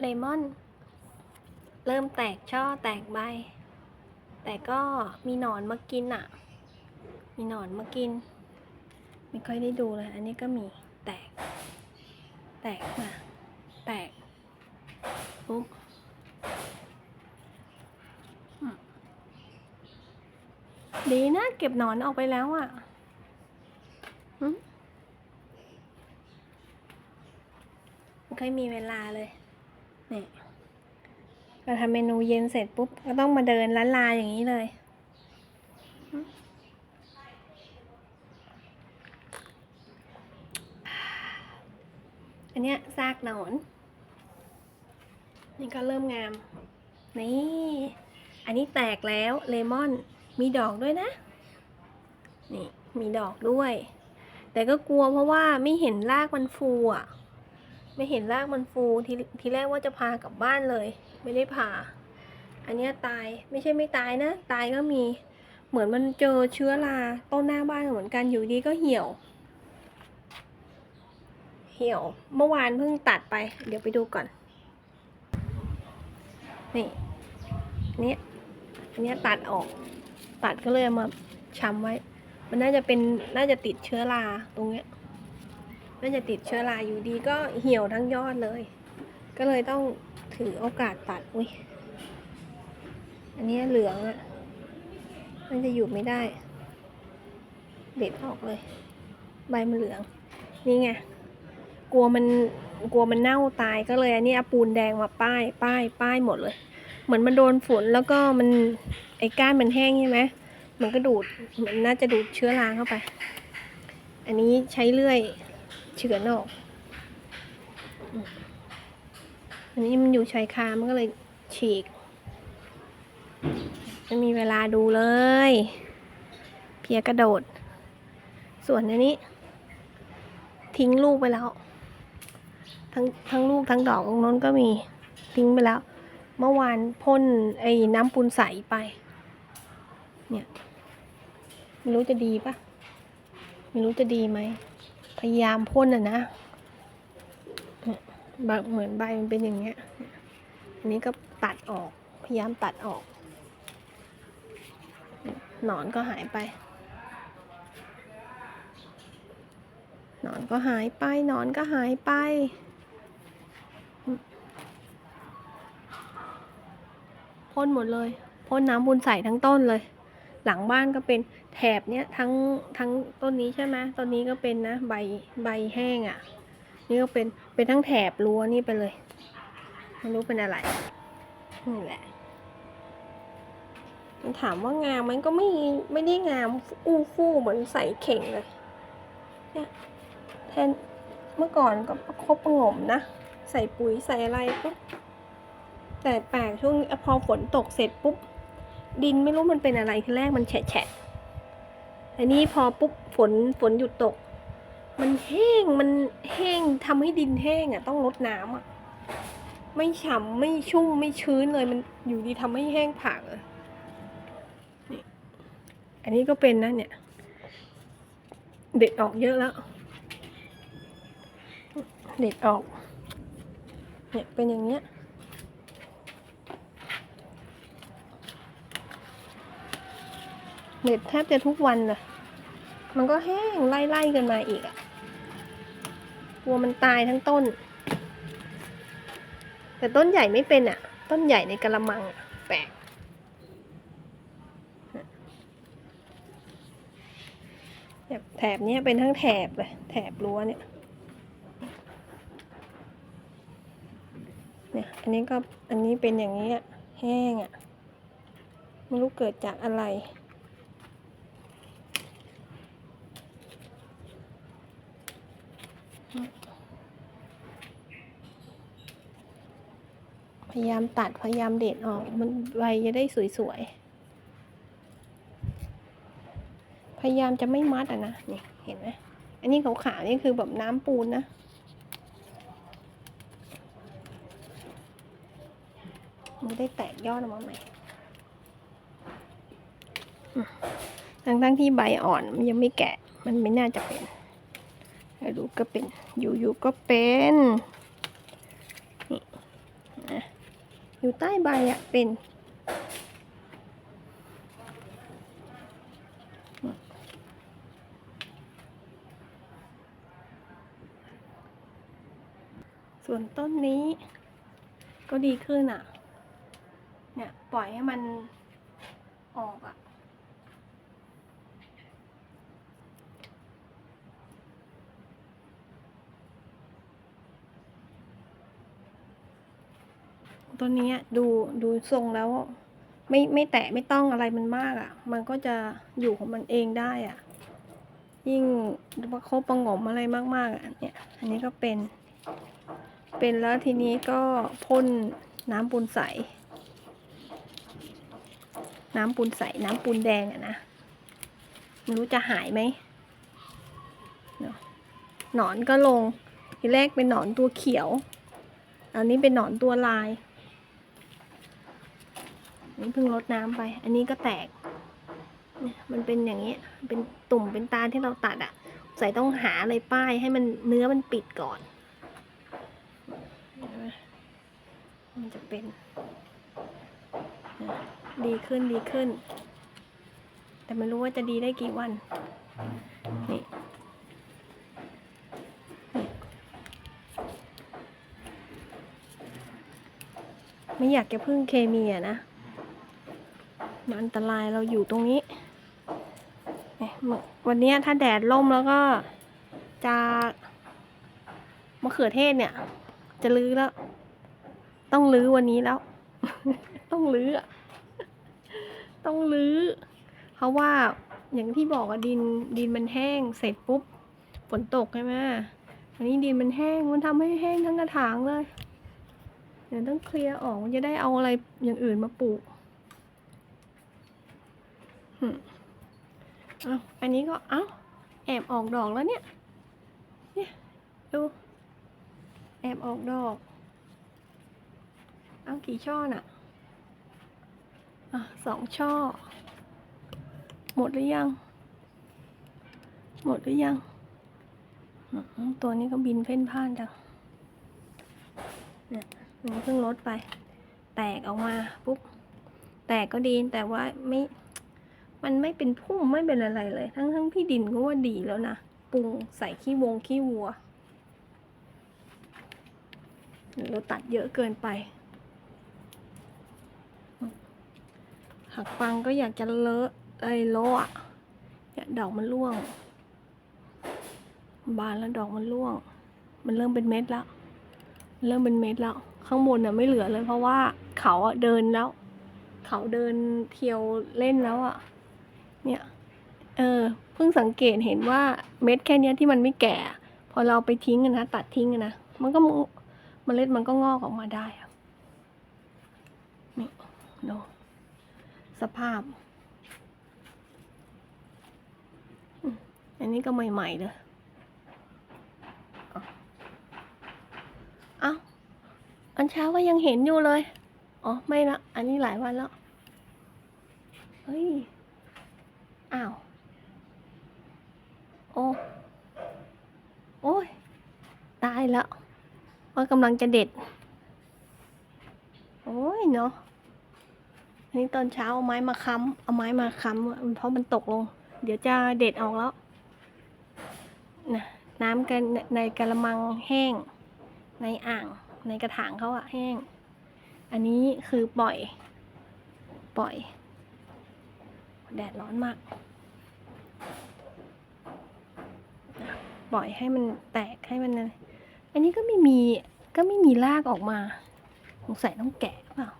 เลมอน เริ่มแตกช่อแตกใบ แต่ก็มีหนอนมากินอะ มีหนอนมากิน ไม่ค่อยได้ดูเลย อันนี้ก็มีแตก แตกมาแตกปุ๊บอืมดีนะ เก็บหนอนออกไปแล้วอะไม่ค่อยมีเวลาเลย นี่เราทำเมนูเย็นเสร็จปุ๊บ ก็ต้องมาเดินล้านลาอย่างนี้เลยอันเนี้ยซากหนอน นี่ก็เริ่มงาม นี่ อันนี้แตกแล้วเลมอน มีดอกด้วยนะ นี่ มีดอกด้วย แต่ก็กลัวเพราะว่าไม่เห็นรากมันฟูอะ ไม่เห็นรากมันฟูทีทีแรกว่าจะพากลับบ้านเลย ไม่ได้พาอันนี้ตายไม่ใช่ไม่ตายนะ ตายก็มี เหมือนมันเจอเชื้อราต้นหน้าบ้านเหมือนกันอยู่ดีก็เหี่ยว เหี่ยวเมื่อวานเพิ่งตัดไป เดี๋ยวไปดูก่อน นี่นเนี้ยอันนี้ตัดออก ตัดก็เลยมาช้ำไว้ มันน่าจะเป็นน่าจะติดเชื้อราตรงเนี้ย น่าจะติดเชื้อราอยู่ดีก็เหี่ยวทั้งยอดเลย ก็เลยต้องถือโอกาสตัดอุ้ยอันนี้เหลืองอะ่ะ มันจะอยู่ไม่ได้ เด็ดออกเลย ใบมันเหลือง นี่ไง กลัวมันกลัวมันเน่าตายก็เลยอันนี้เอาปูนแดงมาป้าย ป้าย ป้ายหมดเลย เหมือนมันโดนฝนแล้วก็มันไอ้ก้านมันแห้งใช่ไหมมันก็ดูด มันน่าจะดูดเชื้อราเข้าไป อันนี้ใช้เลื่อย เฉือนออกอันนี้มันอยู่ชายคามันก็เลยฉีก ไม่มีเวลาดูเลย เพียกระโดด ส่วนอันนี้ ทิ้งลูกไปแล้ว ทั้งทั้งลูกทั้งดอกตรงนั้นก็มีทิ้งไปแล้ว เมื่อวานพ่นไอ้น้ำปูนใสไป เนี่ย ไม่รู้จะดีปะไม่รู้จะดีไหม พยายามพ่นอะนะบางเหมือนใบมันเป็นอย่างเงี้ย อันนี้ก็ตัดออก พยายามตัดออก หนอนก็หายไป หนอนก็หายไป หนอนก็หายไป พ่นหมดเลย พ่นน้ำบุญใส่ทั้งต้นเลย หลังบ้านก็เป็นแถบเนี้ยทั้งทั้งต้นนี้ใช่ไหมต้นนี้ก็เป็นนะใบใบแห้งอะ่ะ นี่ก็เป็นเป็นทั้งแถบรั้วนี่ไปเลยไม่รู้เป็นอะไรนี่แหละถามว่างามมันก็ไม่ไม่ได้งามอู้ฟู่เหมือนใส่เข่งเลยเนี่ยแทนเมื่อก่อนก็ประคบประงมนะ ใส่ปุ๋ยใส่อะไรปุ๊บแต่แปลกช่วงพอฝนตกเสร็จปุ๊บ ดินไม่รู้มันเป็นอะไรทีแรกมันแฉะแฉะแต่นี่พอปุ๊บฝนฝนหยุดตก มันแห้งมันแห้งทำให้ดินแห้งอะ ต้องลดน้ำอะ ไม่ฉ่ำไม่ชุ่มไม่ชื้นเลยมันอยู่ดีทำให้แห้งผากเลยนี่อันนี้ก็เป็นนะเนี่ย เด็ดออกเยอะแล้ว เด็ดออก เนี่ยเป็นอย่างเนี้ย เด็ดแทบจะทุกวันเลยมันก็แห้งไล่ๆกันมาอีกอะกลัวมันตายทั้งต้น แต่ต้นใหญ่ไม่เป็นอะต้นใหญ่ในกระมังแปลกแบบแถบเนี้ยเป็นทั้งแถบเลยแถบรั้วเนี่ยเนี่ย อันนี้ก็อันนี้เป็นอย่างนี้อะแห้งอะไม่รู้เกิดจากอะไร ยายามตัดพยายามเด็ดออก มันใบจะได้สวยๆ พยายามจะไม่มัดอะนะ นี่เห็นไหมอันนี้ขาวๆนี่คือแบบน้ำปูนนะมันได้แตกยอดออกมาใหม่อืมทั้งๆที่ใบอ่อนมันยังไม่แกะ มันไม่น่าจะเป็น ดูก็เป็น อยู่ๆก็เป็น อยู่ใต้ใบอะเป็นส่วนต้นนี้ก็ดีขึ้นอะ เนี่ย ปล่อยให้มันออกอะ ต้นนี้ดูดูทรงแล้ว ไม่ไม่แตะไม่ต้องอะไรมันมากอะ มันก็จะอยู่ของมันเองได้อะ ยิ่งประคบประงมอะไรมากๆอะเนี่ย อันนี้ก็เป็น เป็นแล้วทีนี้ก็พ่นน้ำปูนใส น้ำปูนใส น้ำปูนแดงอะนะไม่รู้จะหายไหมเนอะหนอนก็ลงทีแรกเป็นหนอนตัวเขียว อันนี้เป็นหนอนตัวลาย นนี้เพิ่งลดน้ำไป อันนี้ก็แตกมันเป็นอย่างนี้ เป็นตุ่มเป็นตาที่เราตัดอะใส่ต้องหาอะไรป้ายให้มันเนื้อมันปิดก่อน มันจะเป็น ดีขึ้นดีขึ้น แต่ไม่รู้ว่าจะดีได้กี่วัน นี่นี่ไม่อยากจะพึ่งเคมีอะนะ มันอันตรายเราอยู่ตรงนี้วันนี้ถ้าแดดล่มแล้วก็จะมะเขือเทศเนี่ย จะลื้อแล้ว ต้องลื้อวันนี้แล้ว ต้องลื้อต้องลื้อ เพราะว่าอย่างที่บอกอะดินดินมันแห้งเสร็จปุ๊บฝนตกใช่ไหมอันนี้ดินมันแห้งมันทำให้แห้งทั้งกระถางเลย เดี๋ยวต้องเคลียร์ออกจะได้เอาอะไรอย่างอื่นมาปลูก เอาอันนี้ก็ เอ้า แอบออกดอกแล้วเนี่ย เนี่ย ดู แอบออกดอก เอากี่ช่อน่ะอะสองช่อ หมดหรือยัง หมดหรือยัง ตัวนี้ก็บินเพ่นพ่านจัง เนี่ยมันเพิ่งลดไป แตกออกมาปุ๊บ แตกก็ดีแต่ว่าไม่ มันไม่เป็นพุ่มไม่เป็นอะไรเลย ทั้งทั้งพี่ดินก็ว่าดีแล้วนะปรุงใส่ขี้วงขี้วัว เราตัดเยอะเกินไปหักฟังก็อยากจะเลอะไอ้โลอะอยากดอกมันร่วง บานแล้วดอกมันร่วง มันเริ่มเป็นเม็ดแล้ว เริ่มเป็นเม็ดแล้ว ข้างบนน่ะไม่เหลือเลยเพราะว่าเขาเดินแล้ว เขาเดินเที่ยวเล่นแล้วอะ เนี่ย เออ เพิ่งสังเกตเห็นว่าเม็ดแค่เนี้ยที่มันไม่แก่ พอเราไปทิ้งนะ ตัดทิ้งนะ มันก็เมล็ดมันก็งอกออกมาได้อะนี่ดูสภาพ อันนี้ก็ใหม่ๆเลยเอาเอ้าอันเช้าก็ยังเห็นอยู่เลย อ๋อ ไม่ละ อันนี้หลายวันแล้ว เฮ้ย อ้าว โอ้ โอ้ย ตายแล้วว่ากำลังจะเด็ด โอ้ยเนาะ อันนี้ตอนเช้าเอาไม้มาค้ำ เอาไม้มาค้ำเพราะมันตกลง เดี๋ยวจะเด็ดออกแล้วนะน้ำกันในกระมังแห้ง ในอ่าง ในกระถางเขาอะแห้ง อันนี้คือปล่อย ปล่อย แดดร้อนมากนะ ปล่อยให้มันแตกให้มันอะไรอันนี้ก็ไม่มีก็ไม่มีรากออกมาสงสัยต้องแกะเปล่า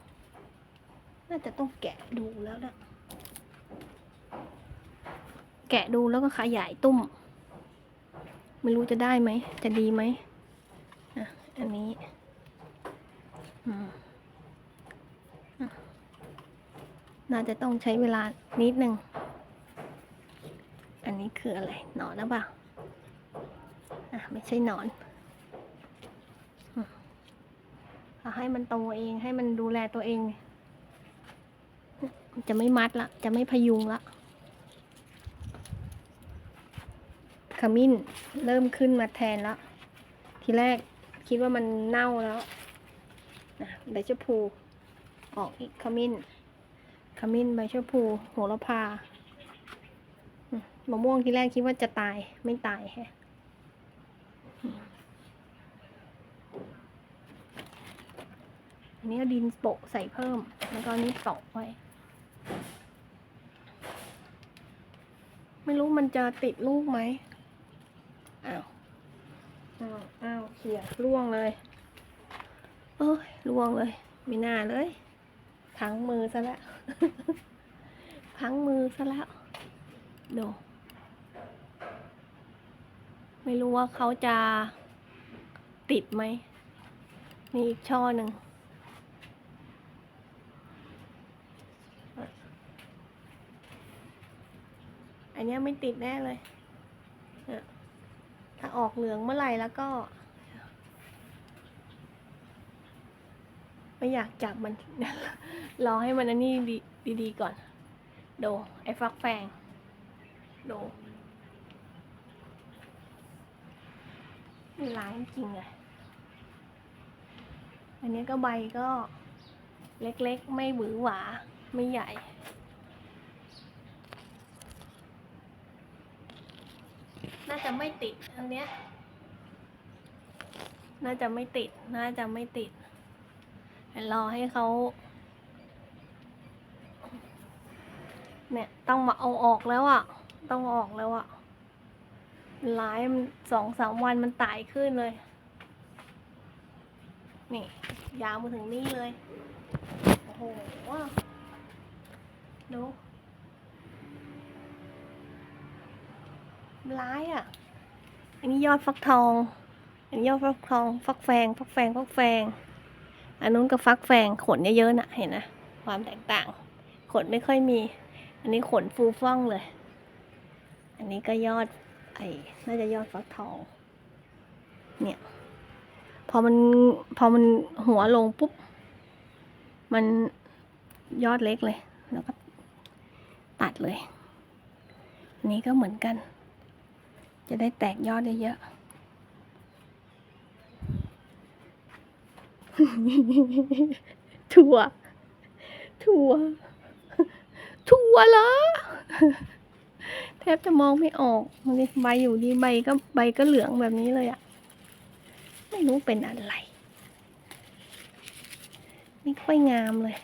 น่าจะต้องแกะดูแล้วนะแกะดูแล้วก็ขยายตุ้มไม่รู้จะได้ไหม จะดีไหมอะ อันนี้อืมน่าจะต้องใช้เวลานิดนึง อันนี้คืออะไร หนอนหรือเปล่า ไม่ใช่หนอนเอาให้มันโตเองให้มันดูแลตัวเอง จะไม่มัดละ จะไม่พยุงละขมิ้นเริ่มขึ้นมาแทนแล้ว ทีแรกคิดว่ามันเน่าแล้วนะใบชะพูออกอีกขมิ้นขมิ้นใบชะพูโหระพามมะม่วงที่แรกคิดว่าจะตายไม่ตายแฮะอืม อันนี้เอาดินโปะใส่เพิ่ม แล้วก็อันนี้ตอกไว้ ไม่รู้มันจะติดลูกไหมอ้าว อ้าวอ้าวเขี่ยร่วงเลย เอ้ยร่วงเลย ไม่น่าเลยพังมือซะแล้วพังมือซะแล้วดูไม่รู้ว่าเขาจะติดไหม มีอีกช่อหนึ่ง อันนี้ไม่ติดแน่เลย ถ้าออกเหลืองเมื่อไหร่แล้วก็ ไม่อยากจับมัน รอให้มันอันนี้ดีดีๆก่อน โด ไอ้ฟักแฟงดูนี่ล้างจริงเลยอันนี้ก็ใบก็เล็กๆ ไม่หวือหวา ไม่ใหญ่ น่าจะไม่ติดอันเนี้ย น่าจะไม่ติด น่าจะไม่ติด รอให้เขาเนี่ยต้องมาเอาออกแล้วอะ่ะ ต้องออกแล้วอะ่ะหลายสองสามวันมันตายขึ้นเลย นี่ ยาวมาถึงนี่เลย โอ้โหดู ร้ายอะ อันนี้ยอดฟักทอง อันนี้ยอดฟักทอง ฟักแฟง ฟักแฟง ฟักแฟง อันนู้นก็ฟักแฟง ขนเยอะๆนะเห็นนะ ความแตกต่าง ขนไม่ค่อยมี อันนี้ขนฟูฟ่องเลย อันนี้ก็ยอด ไอ้น่าจะยอดฟักทอง เนี่ย พอมัน พอมันหัวลงปุ๊บ มันยอดเล็กเลย แล้วก็ตัดเลย อันนี้ก็เหมือนกัน จะได้แตกยอดเยอะๆถั่ว ถั่ว ถั่วเหรอ แทบจะมองไม่ออกนี่ใบอยู่ดีใบก็ใบก็เหลืองแบบนี้เลยอะไม่รู้เป็นอะไร ไม่ค่อยงามเลย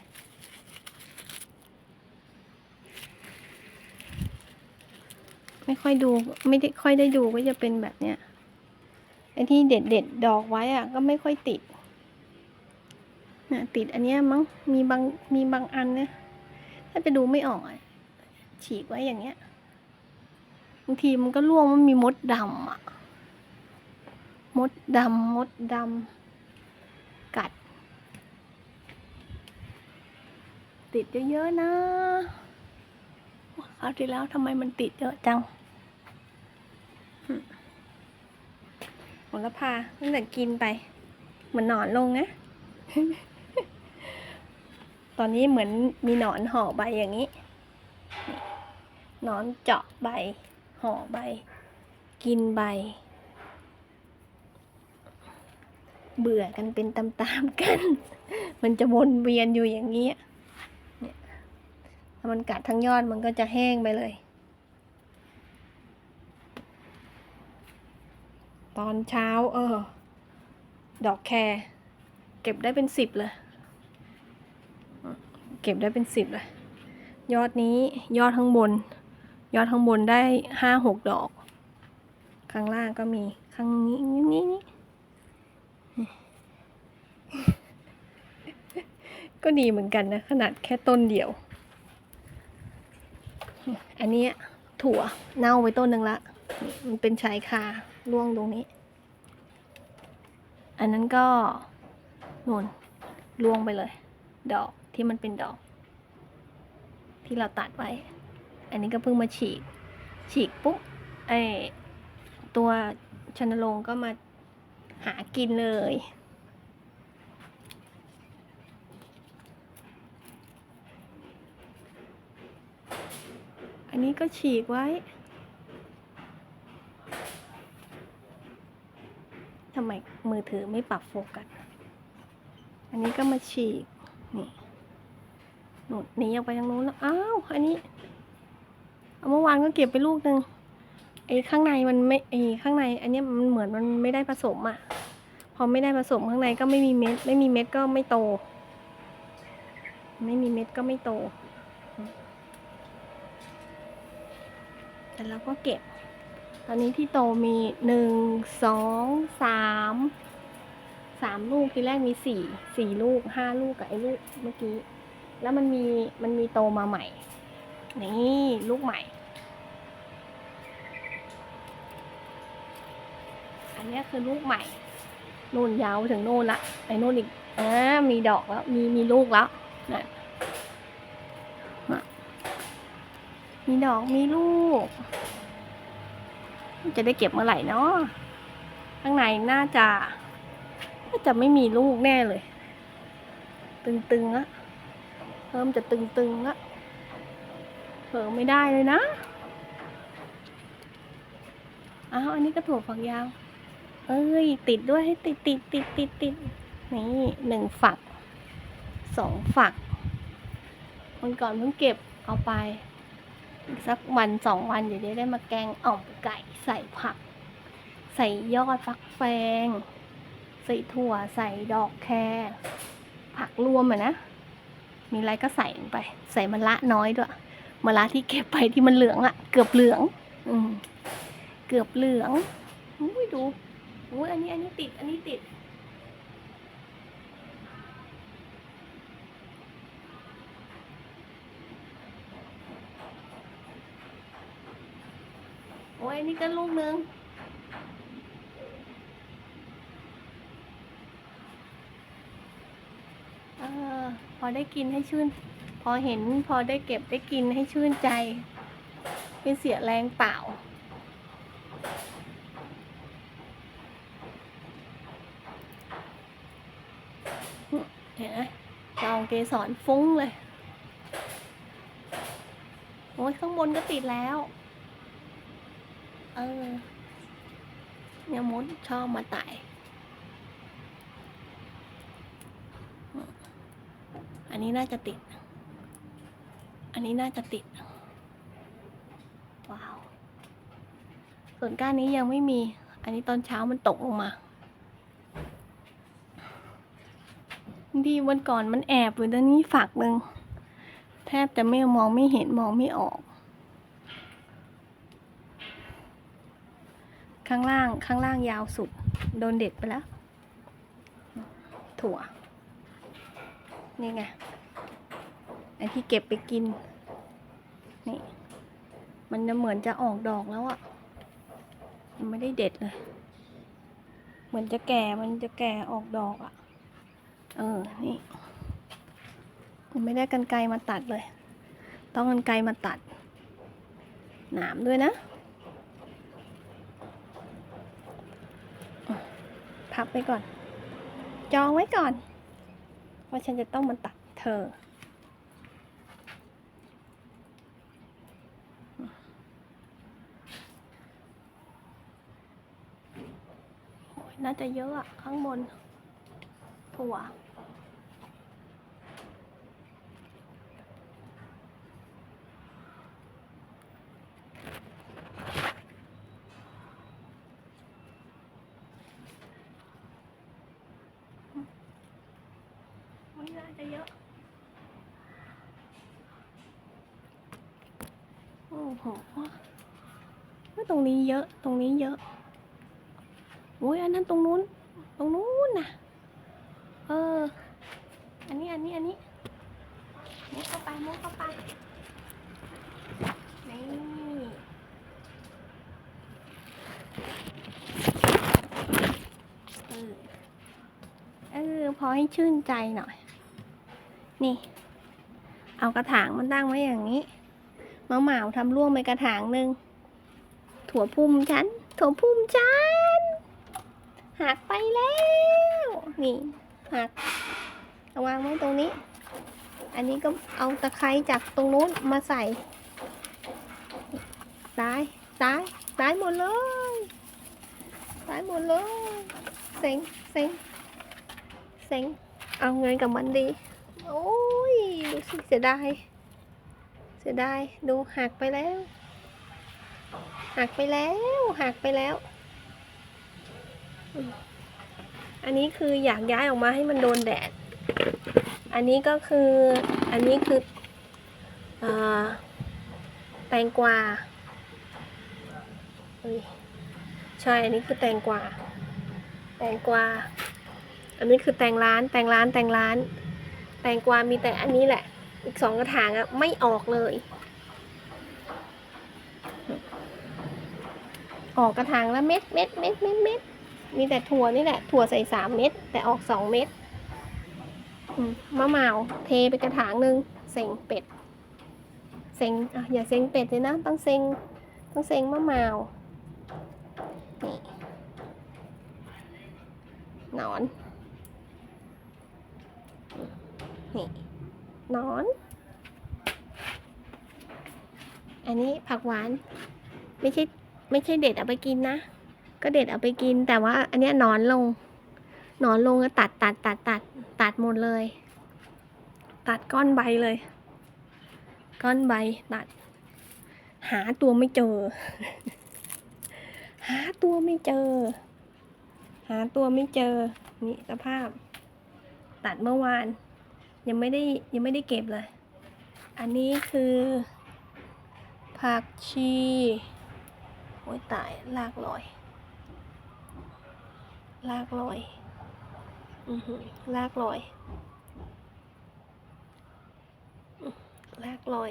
ไม่ค่อยดูไม่ได้ค่อยได้ดูก็จะเป็นแบบเนี้ยไอ้ที่เด็ดเด็ดดอกไว้อะก็ไม่ค่อยติดนะติดอันเนี้ยมั้งมีบางมีบางอันเนี่ยถ้าจะดูไม่ออกฉีกไว้อย่างเงี้ยบางทีมันก็ร่วงมันมีมดดำอะมดดำมดดำกัด ติดเยอะๆนะ คราวที่แล้วทำไมมันติดเยอะจังโหระพาตั้งแต่กินไป เหมือนหนอนลงนะ ตอนนี้เหมือนมีหนอนห่อใบอย่างนี้ หนอนเจาะใบ ห่อใบ กินใบ เบื่อกันเป็นตามๆกัน มันจะวนเวียนอยู่อย่างนี้ ถ้ามันกัดทั้งยอดมันก็จะแห้งไปเลย ตอนเช้า เออ ดอกแครเก็บได้เป็นสิบเลย เก็บได้เป็นสิบเลย ยอดนี้ยอดข้างบน ยอดข้างบนได้ห้าหกดอก ข้างล่างก็มีข้างนี้นี่นี่นี่ก็ดีเหมือนกันนะ ขนาดแค่ต้นเดียว อันนี้ถั่วเน่าไปต้นหนึ่งละ มันเป็นชายคาร่วงตรงนี้ อันนั้นก็นูนร่วงไปเลย ดอกที่มันเป็นดอก ที่เราตัดไว้ อันนี้ก็เพิ่งมาฉีก ฉีกปุ๊บไอตัวชนโรงก็มาหากินเลย อันนี้ก็ฉีกไว้ ทำไมมือถือไม่ปรับโฟกัส อันนี้ก็มาฉีก นี่หนุนหนีออกไปทางนู้นแล้ว อ้าว อันนี้ เอาเมื่อวานก็เก็บไปลูกหนึ่งไอ้ข้างในมันไม่ไอ้ข้างใน อันนี้มันเหมือนมันไม่ได้ผสมอะ พอไม่ได้ผสมข้างในก็ไม่มีเม็ด ไม่มีเม็ดก็ไม่โต ไม่มีเม็ดก็ไม่โต แต่เราก็เก็บ ตอนนี้ที่โตมีหนึ่งสองสามสามลูกทีแรกมีสี่สี่ลูกห้าลูกกับไอ้ลูกเมื่อกี้ แล้วมันมีมันมีโตมาใหม่ นี่ลูกใหม่ อันนี้คือลูกใหม่นู่นยาวถึงนู่นละไอ้นู่นอีกอ่ามีดอกแล้วมีมีลูกแล้วนะน่ะ มีดอกมีลูก จะได้เก็บเมื่อไหร่เนาะข้างในน่าจะน่าจะไม่มีลูกแน่เลย ตึงๆอะเริ่มจะตึงๆละเผลอไม่ได้เลยนะอ้าวอันนี้ก็ถั่วฝักยาว เอ้ย ติดด้วยให้ติดติดติดติดติดนี่หนึ่งฝักสองฝักวันก่อนเพิ่งเก็บเอาไป สักวันสองวันเดี๋ยวได้มาแกงอ่อมไก่ใส่ผัก ใส่ยอดฟักแฟง ใส่ถั่วใส่ดอกแครผักรวมอะนะ มีอะไรก็ใส่ไป ใส่มะระน้อยด้วยมะระที่เก็บไปที่มันเหลืองอะเกือบเหลือง อืมเกือบเหลืองอุ้ยดูอุ้ยอันนี้อันนี้ติด อันนี้ติด โอ้ยนนี้ก็ลูกนึงเออพอได้กินให้ชื่น พอเห็นพอได้เก็บได้กินให้ชื่นใจไม่เสียแรงเปล่า เห็นไหมลองเกสรฟุ้งเลย โอ้ยข้างบนก็ติดแล้ว เออเนี่ยมดชอบมาไต่อันนี้น่าจะติด อันนี้น่าจะติด ว้าว ส่วนก้านนี้ยังไม่มี อันนี้ตอนเช้ามันตกลงมาบางทีวันก่อนมันแอบอยู่ตรงนี้ฝักหนึ่งแทบจะไม่มองไม่เห็นมองไม่ออก ข้างล่างข้างล่างยาวสุด โดนเด็ดไปแล้ว ถั่ว นี่ไงไอที่เก็บไปกิน นี่ มันจะเหมือนจะออกดอกแล้วอะ่ะมันไม่ได้เด็ดเลย เหมือนจะแก่ มันจะแก่ออกดอกอะ่ะเออ นี่ผมไม่ได้กันไกรมาตัดเลย ต้องกันไกรมาตัด หนามด้วยนะ พับไปก่อน จองไว้ก่อน ว่าฉันจะต้องมาตัดเธอ น่าจะเยอะอะข้างบนผัว ไม่น่าจะเยอะ โอ้โหว่าต รงนี้เยอะ ตรงนี้เยอะ โอ้ยอันนั้นตรงนู้น ตรงนู้นนะเออ อันนี้ อันนี้ อันนี้มุดเข้าไปมุดเข้าไปนี่เออเออพอให้ชื่นใจหน่อย นี่ เอากระถางมันตั้งไว้อย่างนี้มะเหมาทำร่วงไปกระถางหนึ่ง ถั่วพุ่มฉัน ถั่วพุ่มฉัน หักไปแล้ว นี่หักเอาวางไว้ตรงนี้ อันนี้ก็เอาตะไคร้จากตรงนู้นมาใส่ตายตายตายหมดเลยตายหมดเลยเซ็งเซ็งเซ็งเอาเงินกับมันดี โอ้ยดูสิเสียดายเสียดายดูหักไปแล้ว หักไปแล้วหักไปแล้ว อันนี้คืออยากย้ายออกมาให้มันโดนแดด อันนี้ก็คืออันนี้คืออแตงกวาใช่อันนี้คือแตงกวาแตงกวาอันนี้คือแตงร้านแตงร้านแตงร้าน แตงกวามีแต่อันนี้แหละ อีกสองกระถางอะไม่ออกเลย ออกกระถางละเม็ดเม็ดเม็ดเม็ดเม็ดมีแต่ถั่วนี่แหละ ถั่วใส่สามเม็ดแต่ออกสองเม็ดมะมาวเทไปกระถางหนึ่งเซ็งเป็ดเซ็งอะอย่าเซ็งเป็ดเลยนะ ต้องเซ็งต้องเซ็งมะมาวนี่หนอนนี่นอน อันนี้ผักหวาน ไม่ใช่ ไม่ใช่เด็ดเอาไปกินนะ ก็เด็ดเอาไปกิน แต่ว่าอันเนี้ยหนอนลงหนอนลงก็ตัดตัดตัดตัดตัดหมดเลย ตัดก้อนใบเลย ก้อนใบตัด หาตัวไม่เจอ หาตัวไม่เจอ หาตัวไม่เจอ นี่สภาพ ตัดเมื่อวาน ยังไม่ได้ยังไม่ได้เก็บเลย อันนี้คือผักชี อ้ยตายลากลอย ลากลอย อือหือลากลอย ลากลอย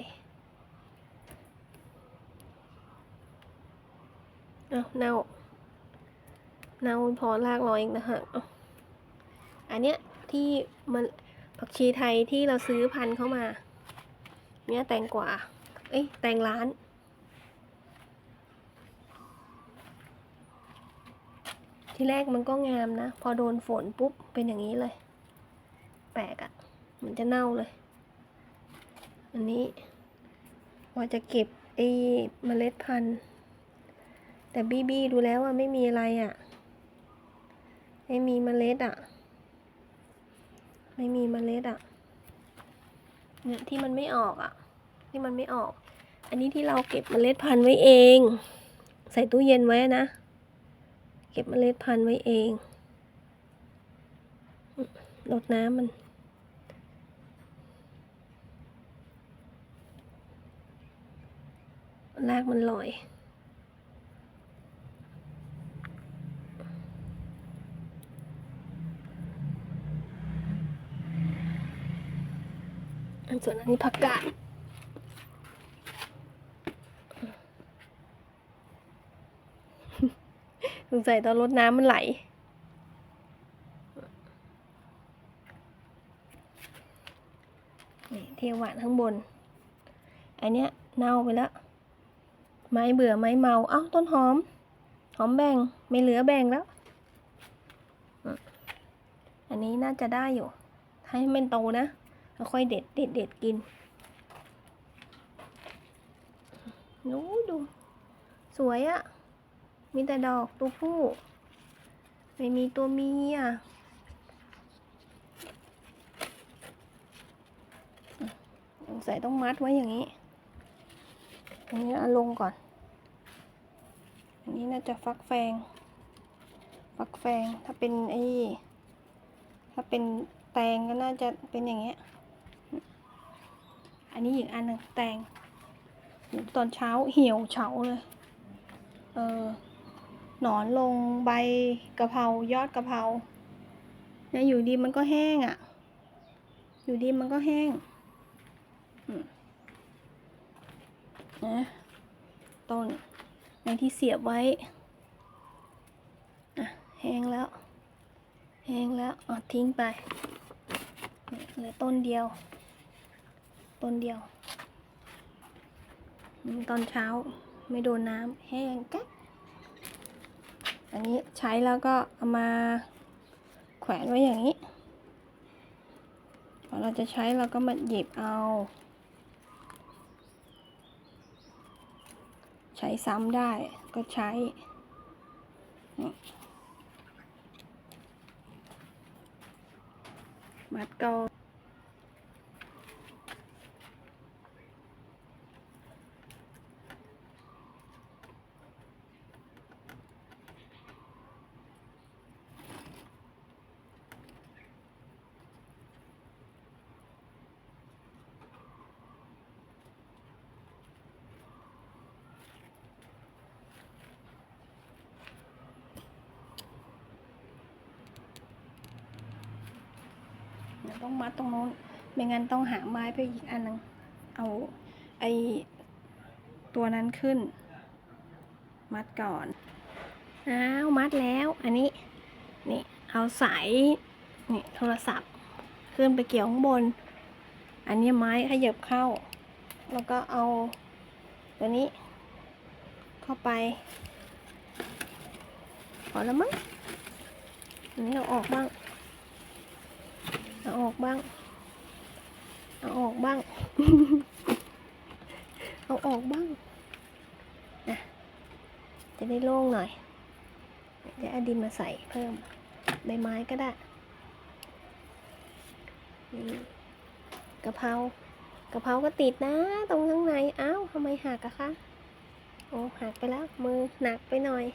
เอาเน่าเน่าพอลากลอยเองนะฮะอันเนี้ยที่มันผักชีไทยที่เราซื้อพันเข้ามา เนี่ยแตงกวา เอ้ยแตงร้าน ที่แรกมันก็งามนะ พอโดนฝนปุ๊บเป็นอย่างนี้เลย แปลกอะ่ะ มันจะเน่าเลย อันนี้ว่าจะเก็บไอ้เมล็ดพันธุ์แต่บี้บี้ดูแล้วว่าไม่มีอะไรอะ่ะ ไม่มีเมล็ดอะ่ะ ไม่มีเมล็ดอะ่ะ เนี่ยที่มันไม่ออกอะ่ะ ที่มันไม่ออก อันนี้ที่เราเก็บเมล็ดพันธุ์ไว้เอง ใส่ตู้เย็นไว้นะ เก็บเมล็ดพันธุ์ไว้เองรดน้ำมันรากมันลอยอันส่วนอันนี้ผักกาด สงสัยตอนรดน้ำมันไหล เทียวหวานข้างบน อันเนี้ยเน่าไปแล้ว ไม้เบื่อไม้เมา เอ้าต้นหอม หอมแบ่งไม่เหลือแบ่งแล้ว อันนี้น่าจะได้อยู่ ให้มันโตนะแล้วค่อยเด็ดเด็ดเด็ดกินนูดู สวยอะ มีแต่ดอกตัวผู้ ไม่มีตัวเมียสงสัยต้องมัดไว้อย่างนี้ อันนี้เอาลงก่อน อันนี้น่าจะฟักแฟง ฟักแฟง ถ้าเป็นไอ้ ถ้าเป็นแตงก็น่าจะเป็นอย่างเงี้ย อันนี้อีกอันหนึ่งแตง ตอนเช้าเหี่ยวเฉาเลย เออ หนอนลงใบกะเพรายอดกะเพราเนี่ยอยู่ดีมันก็แห้งอะ่ะ อยู่ดีมันก็แห้งนะต้นในที่เสียบไว้อะแห้งแล้ว แห้งแล้วอะทิ้งไปเนี่ยเหลือต้นเดียว ต้นเดียว ตอนเช้าไม่โดนน้ำแห้งแก๊ก อันนี้ใช้แล้วก็เอามาแขวนไว้อย่างนี้พอเราจะใช้เราก็มาหยิบเอา ใช้ซ้ำได้ก็ใช้มัดกอน มัดตรงโน้นไม่งั้นต้องหาไม้ไปอีกอันหนึงเอาไอตัวนั้นขึ้น มัดก่อนอ้าวมัดแล้ว อันนี้นี่เอาสายนี่โทรศัพท์ขึ้นไปเกี่ยวข้างบน อันนี้ไม้ขยับเข้า แล้วก็เอาตัวนี้ เข้าไปพอแล้วมั้งอันนี้เอาออกบ้าง เอาออกบ้าง เอาออกบ้าง เอาออกบ้างนะจะได้โล่งหน่อยเดี๋ยวเอาดินมาใส่เพิ่มใบไม้ก็ได้นี่กะเพรากะเพราก็ติดนะ ตรงข้างในอ้าวทำไมหักอะคะโอ้หักไปแล้วมือหนักไปหน่อย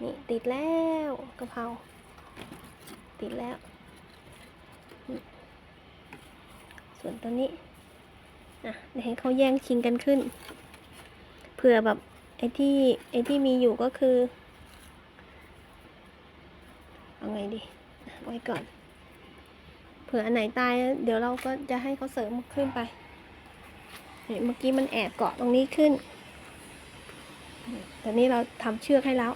นี่ติดแล้วกะเพราติดแล้ว ส่วนตัวนี้นะเดี๋ยวให้เขาแย่งชิงกันขึ้น เผื่อแบบไอ้ที่ไอ้ที่มีอยู่ก็คือ เอาไงดีไว้ก่อน เผื่ออันไหนตาย เดี๋ยวเราก็จะให้เขาเสริมขึ้นไป เมื่อกี้มันแอบเกาะตรงนี้ขึ้นแต่นี้เราทำเชือกให้แล้ว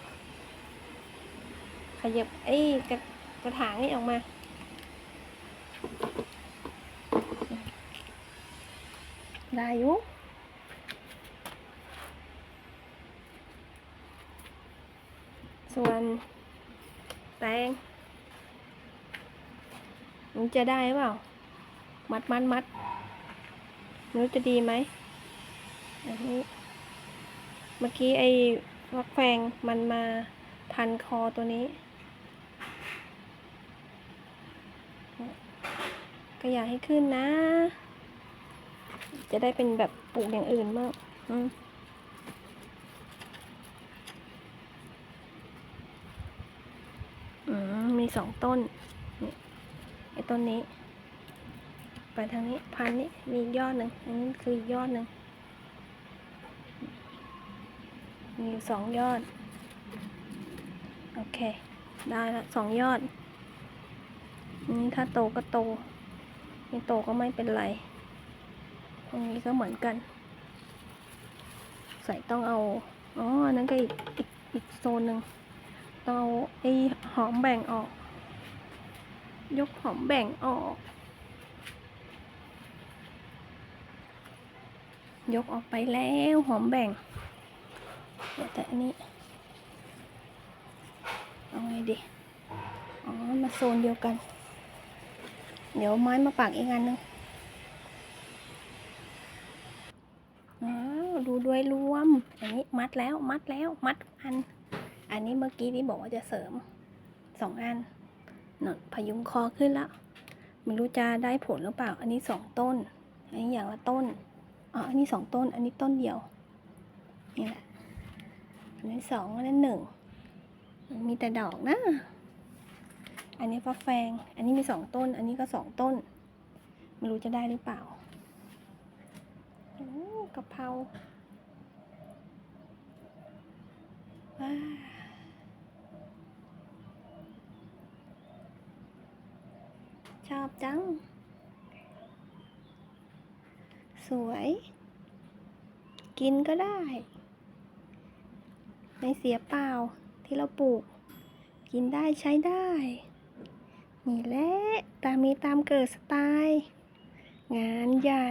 ขยับไอ้กระกระถางนี่ออกมา ได้อยู่ส่วนแตงมันจะได้เปล่า มัดมัดมัดม่รู้จะดีไหมอันนี้ เมื่อกี้ไอ้วักแฟงมันมาพันคอตัวนี้ ก็อยากให้ขึ้นนะ จะได้เป็นแบบปลูกอย่างอื่นมากอืมมีสองต้นนี่ไอ้ต้นนี้ ไปทางนี้พันนี้มียอดหนึ่งอันนี้คืออีกยอดหนึ่งมีสองยอด โอเค ได้ละสองยอดนี่ถ้าโตก็โต ไม่โตก็ไม่เป็นไร รงนี้ก็เหมือนกัน ใส่ต้องเอา อ๋อนนั้นก็อีกอีกอีกโซนหนึ่งต้องเอาไอ้หอมแบ่งออก ยกหอมแบ่งออก ยกออกไปแล้วหอมแบ่งเดี๋ยวแต่อันนี้ เอาไงดี อ๋อ มาโซนเดียวกัน เดี๋ยวไม้มาปักอีกอันหนึง อ้าว ดูด้วยรวม อันนี้มัดแล้วมัดแล้วมัดอัน อันนี้เมื่อกี้ที่บอกว่าจะเสริมสองอันหนดพยุงคอขึ้นแล้วไม่รู้จะได้ผลหรือเปล่า อันนี้สองต้น อันนี้อย่างละต้นอ๋ออันนี้สองต้น อันนี้ต้นเดียวนี่แหละอันนี้สองอันนี้หนึ่งมีแต่ดอกนะ อันนี้ฟักแฟง อันนี้มีสองต้น อันนี้ก็สองต้น ไม่รู้จะได้หรือเปล่ากะเพรา ว้าชอบจัง สวย กินก็ได้ ไม่เสียเปล่าที่เราปลูก กินได้ใช้ได้ นี่แหละ ตามมีตามเกิดสไตล์ งานใหญ่